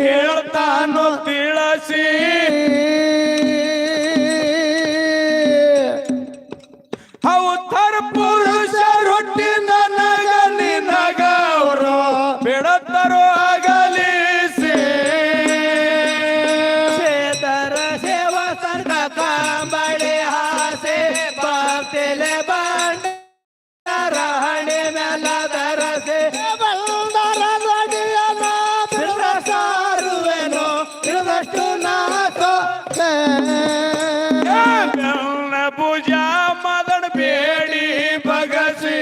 ಮಗನಿಗೆ ಹೇಳ್ತಾನು ತಿಳಿಸಿ ಮದನ ಬೇಡಿ ಬಗಸಿ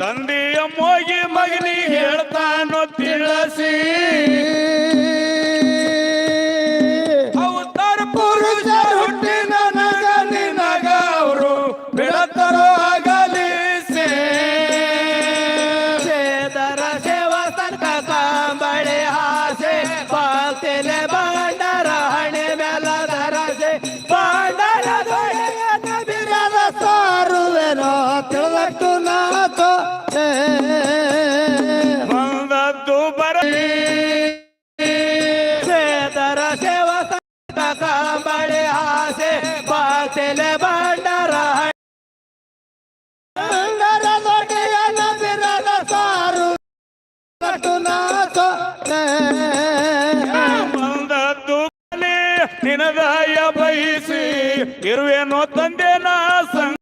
ತಂದೆಯ ಮೋಗಿ ಮಗನಿ ಹೇಳ್ತಾನೋ ತಿಳಿಸಿ. ಅವತಾರ ಪುರುಷ ಹುಟ್ಟಿ ನನಗ ನಿನಗ ಅವರು ಬಿಡತ್ತರೋ ಆಗಲಿಸಿ ಸೇದರ ಸೇವಾ ತನಕ ಬಳೆ ಹಾಸೆ ಭಕ್ತಿಲೆ ನಿನದಾಯ ಬಯಸಿ ಇರುವೆನೋ ತಂದೆ ನಾ ಸಂಗ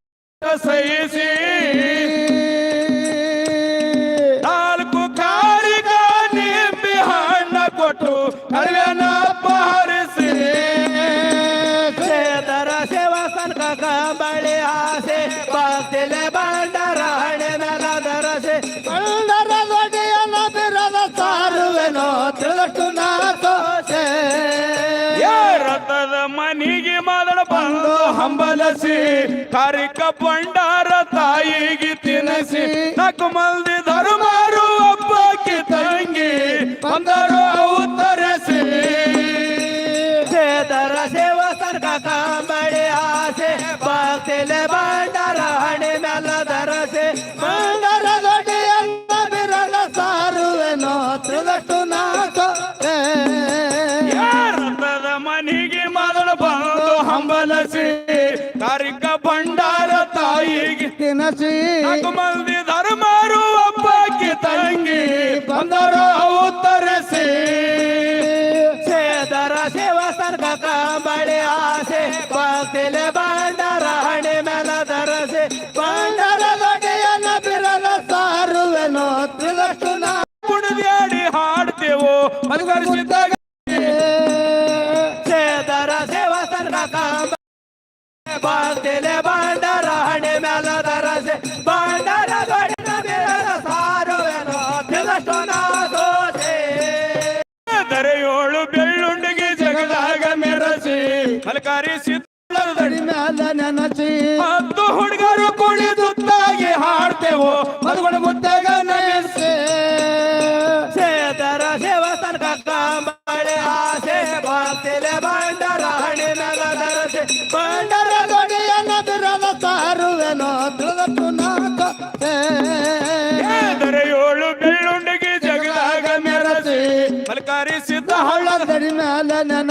ಸಹಿಸಿ ನಾಲ್ಕು ಕಾಳಿಗ ನಿಂಬಿ ಹಣ್ಣ ಕೊಟ್ಟು ಕರಿವೆನ ಹಂಬಲಸಿ ಕಾರಿಕ ಭಂಡಾರ ತಾಯಿಗೆ ತಿನಸಿ. ನಾಲ್ಕು ಮಂದಿ ಧರ್ಮಾರು ಹಬ್ಬಕ್ಕೆ ತಂಗಿ ಬಂದರು ಉತ್ತರಿಸಿ ಸೇದರ ಸೇವ ಸರ್ಗ ಕಂಬಳಿ ಆಸೆ ಭಕ್ತಿಲೆ ಭಂಡಾರ ಹಣೆ ಮೇಲ ಧರಸೆ. ಬಂಡರ ದೊಡ್ಡೆಯನ್ನ ಬಿರಳ ಸಾರುವೆನೋ ತಿಳಿದಷ್ಟು ನಾ ತೋಸೆ ಏ ರಥದ ಮನಿಗೆ ಮೊದಲು ಬಂದು ಹಂಬಲಸಿ. ಕಾರಿಕ ಭಂಡಾರ ತಾಯಿಗೆ ತಿನಸಿ ಮಂದಿ ಧರ್ಮಾರು ಒಬ್ಬಕ್ಕೆ ತಂಗಿ. ಬಂದರು ಭಕ್ತಿಲೆ ಬಂಡರ ಹಣೆ ಮೇಲ ದರಸೆ ಬಂಡರ ದೊಡ್ಡ ಬಿರದ ಸಾರುವೆನೋ ತಿಳಿದಷ್ಟು ನಾ ದೋಸೆ ದರೆಯೋಳು ಬೆಳ್ಳುಂಡಿಗೆ ಜಗದಾಗ ಮೆರಸಿ. ಮಲಕಾರಿ ಸಿದ್ಧದ ಮೇಲ ನೆನಸಿ. ಹತ್ತು ಹುಡುಗರು ಕುಳಿದುತ್ತಾಗಿ ಹಾಡ್ತೇವೋ ಮದುಗಳು ಮುತ್ತಾಗ ನಯಸೆ. ಸೇದರ ಸೇವಾ ತನಕ ಕಂಬಳೆ ಆಸೆ. ಭಕ್ತಿಲೆ ಬಂಡರ ಹಣೆ ಮೇಲ ದರಸೆ ಬಂಡರ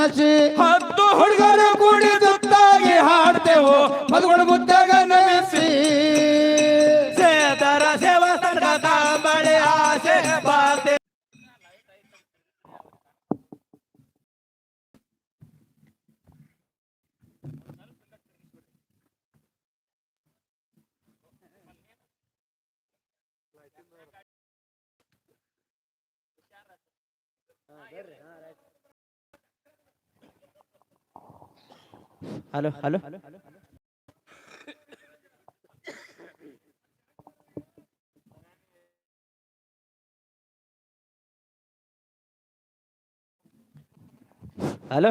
ನೆನಸಿ ಹತ್ತು ಹುಡುಗರು ಕುಣಿದುತ್ತಾಗಿ ಹಾಡ್ತೇವು. ಮದುಗಳು ಮುತ್ತಾಗ ನಯಸಿ ಸೇದರ ಸೇವಾ ಆಸೆ ಭಕ್ತಿ ഹലോ ഹലോ ഹലോ